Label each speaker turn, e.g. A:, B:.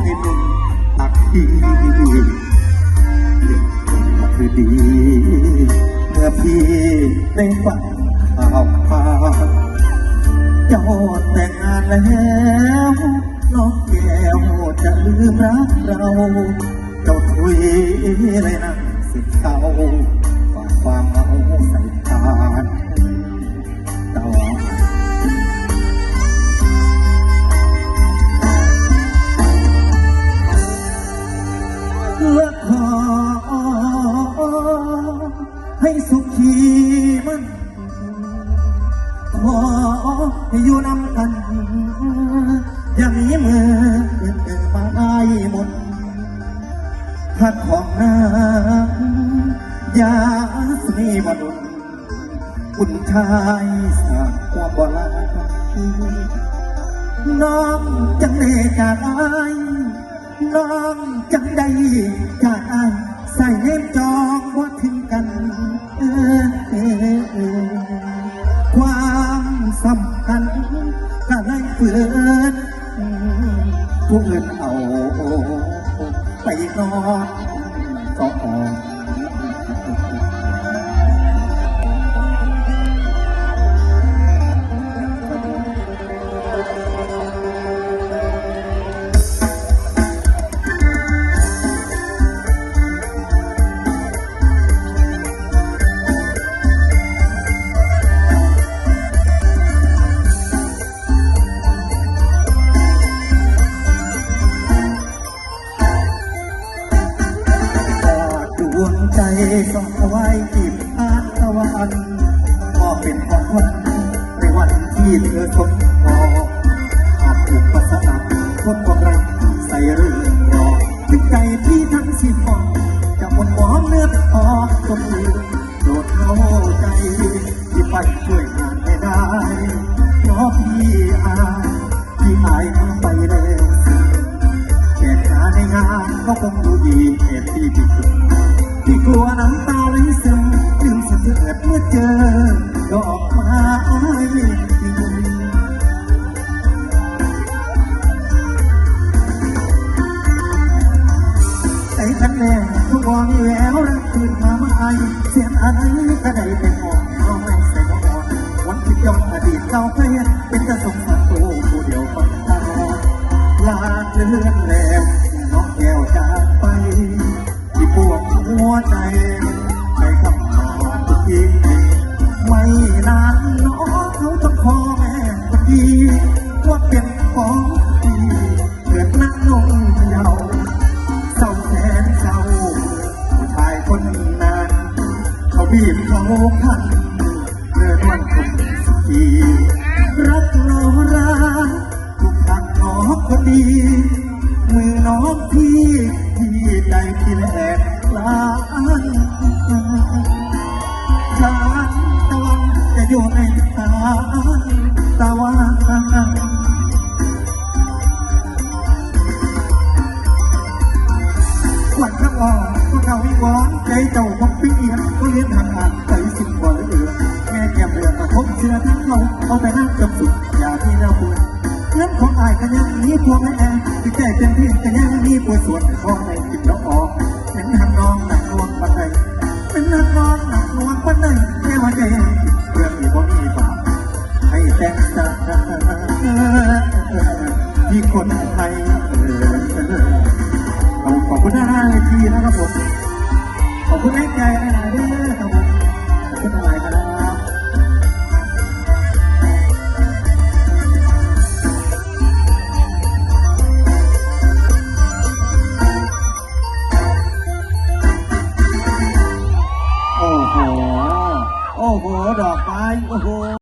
A: ให้หนุ่มตักทีเด็กก็คือดีเมื่อพี่ได้ฟังข่าวพาเจ้าแต่งงานแล้วน้องแก้วจะลืมรักเราเจ้าถุยเลยนะสิเศร้าฝากความ ให้สุขีมันขออยู่นำกัน อย่ามีมือมาได้หมดขัดของนางยาสนีบดุลคุณชายสร้างความบลาน้องจังได้จากอายน้องจังได้จาก ก็เลยเปิดผู้เงินเอาไปนอนก็ออก ส่องเอาไว้ที่อานตะวันมอบเป็นของขวัญในวันที่เธอสมพอหากถูกภาษาพบความรักใส่เรื่องรอถึงใจที่ทั้งสิฟองจะหมดหวองเลือดออกก็คือโดดเข้าใจที่ไปช่วยานก็คงดูดีเหตุที่ผิดที่กลัวน้ำตาไหลซึมลืมสะเทือนเมื่อเจอดอกไม้ไอ้ฉันแน่ทุกวันมีแววรักคืนมาไม่เสียงอะไรก็ได้เป็นหอกเอาไม่ใส่หอนวันที่ย้อนอดีตเก่าเคยเป็น บเขาพันเกิดวันคนสุขีรักน้องรักทุกท่านน้องคนดีมือน้องพี่ที่ใจที่แหลกลานจานตะวันจะอยู่ในตาาวิวอนใจเจ้าบักปีนะก็เลี้ยงทางอ่านใจสิ่งบ่อเหลือแง่แง่เรื่อกระทบเชื่อทั้งเราเอาแต่นั่งจมสุดอย่าที่เราควรเรื่องของอายกันยังนี้พวงแม่แอที่แก่เป็นพี่กันยังนี้ปวดสวนข้อในจิตเราออกเห็นทางน้องหนักนวงปันใดเป็นทางน้องหนักนวงปันใดแค่วันใดเรื่องมีบ่มีบาปให้แต่งตาที่คนไทยเออขอบคุณที่นะครับผม ขอบคุณแม่ใจนะด้วขอบคุณ